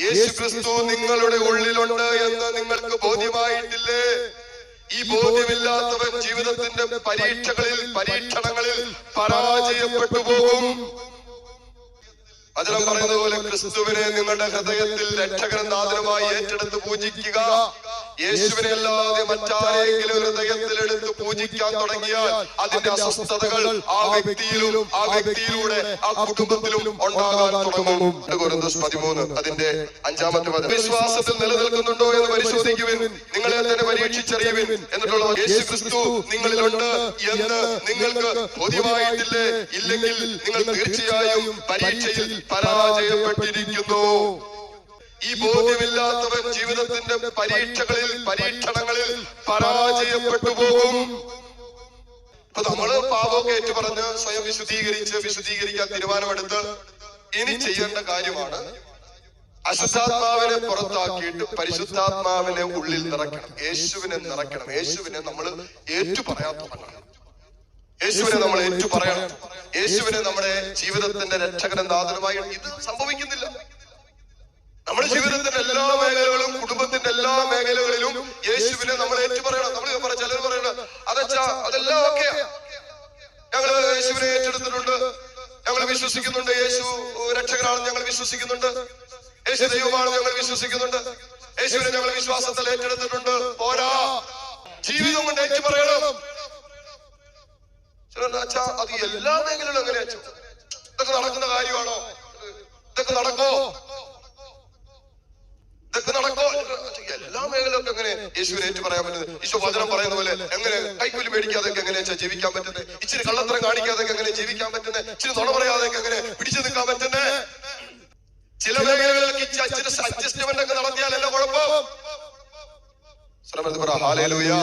യേശു ക്രിസ്തു നിങ്ങളുടെ ഉള്ളിലുണ്ട് എന്ന് നിങ്ങൾക്ക് ബോധ്യമായിട്ടില്ലേ? ഈ ബോധ്യമില്ലാത്തവൻ ജീവിതത്തിന്റെ പരീക്ഷകളിൽ പരീക്ഷണങ്ങളിൽ പരാജയപ്പെട്ടു പോകും. അതിനെ പറയുന്ന പോലെ ക്രിസ്തുവിനെ നിങ്ങളുടെ ഹൃദയത്തിൽ രക്ഷകരനാഥനമായി നാഥനുമായി ഏറ്റെടുത്ത് പൂജിക്കുക. യേശുവിനെ അല്ലാതെ മറ്റാരെങ്കിലും ഹൃദയത്തിൽ എടുത്ത് പൂജിക്കാൻ തുടങ്ങിയാൽ അതിന്റെ അസ്വസ്ഥതകൾ ആ വ്യക്തിയിലും ആ വ്യക്തിയിലൂടെ ആ കുടുംബത്തിലും ഉണ്ടാകാൻ തുടങ്ങും. പതിമൂന്ന് അതിന്റെ അഞ്ചാമത്തെ പദം വിശ്വാസത്തിൽ നിലനിൽക്കുന്നുണ്ടോ എന്ന് പരിശോധിക്കുവിൻ. നിങ്ങളെ തന്നെ പരീക്ഷിച്ചറിയുവിൻ എന്നിട്ടുള്ള യേശു ക്രിസ്തു നിങ്ങളിലുണ്ട് എന്ന് നിങ്ങൾക്ക് ബോധ്യമായിട്ടില്ലേ ഇല്ലെങ്കിൽ നിങ്ങൾ തീർച്ചയായും പരീക്ഷയിൽ പരാജയപ്പെട്ടിരിക്കുന്നു. ഈ ബോധ്യമില്ലാത്തവൻ ജീവിതത്തിന്റെ പരീക്ഷകളിൽ പരീക്ഷണങ്ങളിൽ പരാജയപ്പെട്ടു പോകും. അപ്പൊ നമ്മൾ പാപമൊക്കെ ഏറ്റു പറഞ്ഞ് സ്വയം വിശുദ്ധീകരിച്ച് വിശുദ്ധീകരിക്കാൻ തീരുമാനമെടുത്ത് ഇനി ചെയ്യേണ്ട കാര്യമാണ് അശുദ്ധാത്മാവിനെ പുറത്താക്കിയിട്ട് പരിശുദ്ധാത്മാവിനെ ഉള്ളിൽ നിറയ്ക്കണം. യേശുവിനെ നിറയ്ക്കണം. യേശുവിനെ നമ്മൾ ഏറ്റു പറയാൻ തുടങ്ങണം യേശുവിനെ നമ്മൾ ഏറ്റു പറയണം യേശുവിനെ നമ്മുടെ ജീവിതത്തിന്റെ രക്ഷകനും നാഥനുമായി ഇത് സംഭവിക്കുന്നില്ല. നമ്മുടെ ജീവിതത്തിന്റെ എല്ലാ മേഖലകളും കുടുംബത്തിന്റെ എല്ലാ മേഖലകളിലും യേശുവിനെ നമ്മൾ ഏറ്റു പറയണം നമ്മൾ ചിലർ പറയണം അതച്ചാ അതെല്ലാം ഓക്കെ ഞങ്ങൾ യേശുവിനെ ഏറ്റെടുത്തിട്ടുണ്ട്. ഞങ്ങൾ വിശ്വസിക്കുന്നുണ്ട്. യേശു രക്ഷകനാണെന്ന് ഞങ്ങൾ വിശ്വസിക്കുന്നുണ്ട്. യേശു ദൈവമാണ് ഞങ്ങൾ വിശ്വസിക്കുന്നുണ്ട്. യേശുവിനെ ഞങ്ങൾ വിശ്വാസത്തിൽ ഏറ്റെടുത്തിട്ടുണ്ട്. പോരാ. ജീവിതം കൊണ്ട് ഏറ്റു പറയണം അത് എല്ലാ മേഖലയിലും അങ്ങനെ ഇതൊക്കെ നടക്കുന്ന കാര്യമാണോ? ഇതൊക്കെ നടക്കോ ഇതൊക്കെ എല്ലാ മേഖലയിലൊക്കെ എങ്ങനെ യേശുവിനെ ഏറ്റു പറയാൻ പറ്റുന്നത്? ഈശോ വചനം പറയുന്ന പോലെ എങ്ങനെ കൈക്കൂലി മേടിക്കാതെ ജീവിക്കാൻ പറ്റുന്നത്? ഇച്ചിരി കള്ളത്തരം കാണിക്കാതെ എങ്ങനെ ജീവിക്കാൻ പറ്റുന്നത്? ഇച്ചിരി നുണ പറയാതെ എങ്ങനെ പിടിച്ചു നിൽക്കാൻ പറ്റുന്നത്? ചില മേഖലകളിലൊക്കെ അഡ്ജസ്റ്റ്മെന്റ് ഒക്കെ നടത്തിയാലല്ല കുഴപ്പം? ശ്രമത്തിൽ പറ ഹാലേലൂയ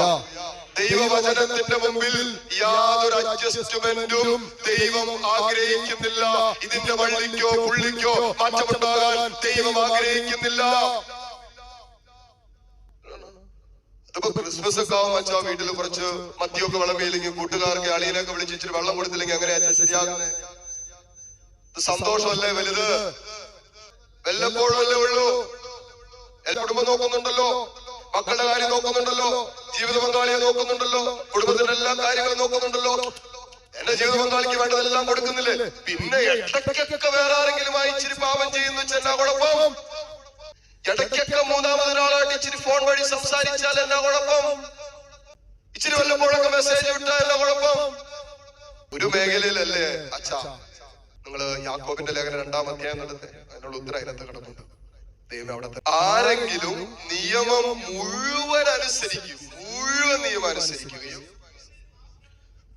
ദൈവവചനത്തിന്റെ മുമ്പിൽ യാതൊരു അഡ്ജസ്റ്റ്മെന്റും ദൈവം ആഗ്രഹിക്കുന്നില്ല. ഇതിന്റെ വള്ളിക്കോ പുള്ളിക്കോ മാറ്റമുണ്ടാകാൻ ദൈവം ആഗ്രഹിക്കുന്നില്ല. ഇതിപ്പോ ക്രിസ്മസ് ഒക്കെ ആവുമ്പോ വെച്ചാ വീട്ടിൽ കുറച്ച് മദ്യമൊക്കെ വിളമ്പിയില്ലെങ്കിൽ കൂട്ടുകാർക്ക് അളിയനൊക്കെ വിളിച്ച് വെള്ളം കൊടുത്തില്ലെങ്കിൽ അങ്ങനെ ശരിയാകുന്നത് സന്തോഷമല്ലേ വലുത്? വല്ലപ്പോഴല്ലേ ഉള്ളൂ. എല്ലാ കുടുംബം നോക്കുന്നുണ്ടല്ലോ. മക്കളുടെ കാര്യം നോക്കുന്നുണ്ടല്ലോ. ജീവിത പങ്കാളിയെ നോക്കുന്നുണ്ടല്ലോ. കുടുംബത്തിന്റെ എല്ലാ കാര്യങ്ങളും നോക്കുന്നുണ്ടല്ലോ. എന്റെ ജീവിത പങ്കാളിക്ക് വേണ്ടതെല്ലാം കൊടുക്കുന്നില്ലേ? പിന്നെ എട്ടക്കൊക്കെ വേറെ ആരെങ്കിലും വായിച്ചിരി പാപം ചെയ്യുന്നു വെച്ചാൽ കുഴപ്പം ഇടയ്ക്കൊക്കെ മൂന്നാമത് ഒരാളായിട്ട് ഇച്ചിരി ഫോൺ വഴി സംസാരിച്ചാൽ എന്നാ കുഴപ്പം? ഇച്ചിരി വല്ലപ്പോഴൊക്കെ മെസ്സേജ് വിട്ടാൽ എന്നാ കുഴപ്പം? ഒരു മേഖലയിലല്ലേ? അച്ഛാ നിങ്ങൾ യാക്കോബിന്റെ ലേഖനം രണ്ടാം അധ്യായം നടത്തി അതിനുള്ള ഉത്തരം അതിനകത്ത് കിടപ്പുണ്ട്. ദൈവം അവിടെ ആരെങ്കിലും നിയമം മുഴുവൻ അനുസരിക്കും മുഴുവൻ നിയമം അനുസരിക്കുകയും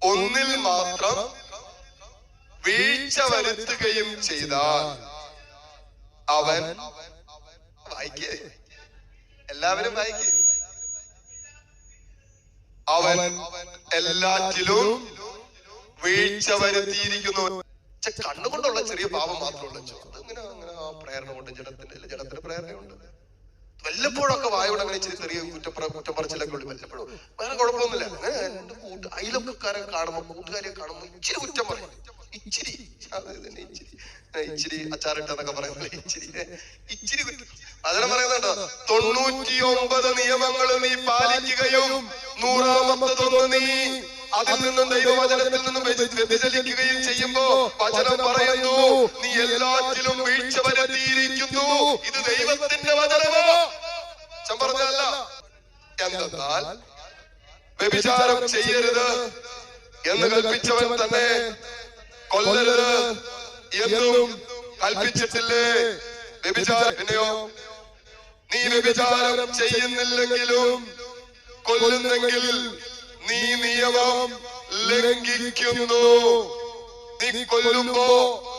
ഒന്നിൽ മാത്രം വീഴ്ച വരുത്തുകയും ചെയ്താൽ അവൻ വായിക്കേ. എല്ലാവരും വായിക്കേ. അവൻ എല്ലാറ്റിലും വീഴ്ച വരുത്തിയിരിക്കുന്നു. കണ്ണുകൊണ്ടുള്ള ചെറിയ പാപം മാത്രമുള്ള അതങ്ങനെ അങ്ങനെ ആ പ്രേരണ കൊണ്ട് ജഡത്തിന്റെ ജഡത്തിന്റെ പ്രേരണയുണ്ട്. വല്ലപ്പോഴൊക്കെ വായോട് അങ്ങനെ ചെറിയ ചെറിയ കുറ്റപ്ര കുറ്റപ്പറച്ചിലൊക്കെ ഉള്ളു. വല്ലപ്പോഴും. വേറെ കുഴപ്പമൊന്നുമില്ല. അങ്ങനെ എന്റെ കൂട്ട് അയലൊക്കെക്കാരെ കാണുമ്പോ കൂട്ടുകാരെ കാണുമ്പോ ഇച്ചിരി കുറ്റം പറയും. ഇച്ചിരി ഇച്ചിരി ഇച്ചിരി അച്ചാറിട്ടെന്നൊക്കെ പറയുന്നത് ഇച്ചിരി ഇച്ചിരി കുറ്റം. അതിനെ പറയുന്നുണ്ട്. തൊണ്ണൂറ്റി ഒമ്പത് നിയമങ്ങൾ നീ പാലിക്കുകയും നൂറാമത്തതൊന്ന് നീ അതിൽ നിന്നും ദൈവവചനത്തിൽ നിന്നും വ്യതി- വ്യതിചലിക്കുകയും ചെയ്യുമ്പോ വചനം പറയുന്നു നീ എല്ലാറ്റിലും വീഴ്ച വരുത്തിയിരിക്കുന്നു. ഇത് ദൈവത്തിന്റെ വചനമോ? പറഞ്ഞല്ല എന്തെന്നാൽ വ്യഭിചാരം ചെയ്യരുത് എന്ന് കൽപ്പിച്ചവൻ തന്നെ കൊല്ലരുത് എന്നും കൽപ്പിച്ചിട്ടില്ലേ? വ്യഭിചാരം പിന്നെയോ? നീ വ്യഭിചാരം ചെയ്യുന്നില്ലെങ്കിലും കൊല്ലുന്നെങ്കിൽ നീ നിയമം ലംഘിക്കുന്നു. നീ കൊല്ലുമ്പോ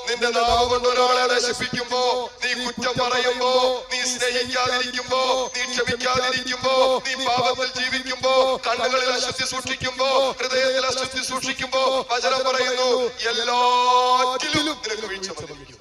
നിന്റെ നാവ് ഒരാളെ നശിപ്പിക്കുമ്പോ നീ കുറ്റം പറയുമ്പോ നീ സ്നേഹിക്കാതിരിക്കുമ്പോ നീ ക്ഷമിക്കാതിരിക്കുമ്പോ നീ പാപത്തിൽ ജീവിക്കുമ്പോ കണ്ണുകളിൽ അശുദ്ധി സൂക്ഷിക്കുമ്പോ ഹൃദയത്തിൽ അശുദ്ധി സൂക്ഷിക്കുമ്പോ വചനം പറയുന്നു എല്ലാറ്റിലും നിനക്ക് വീഴ്ച വന്നിരിക്കും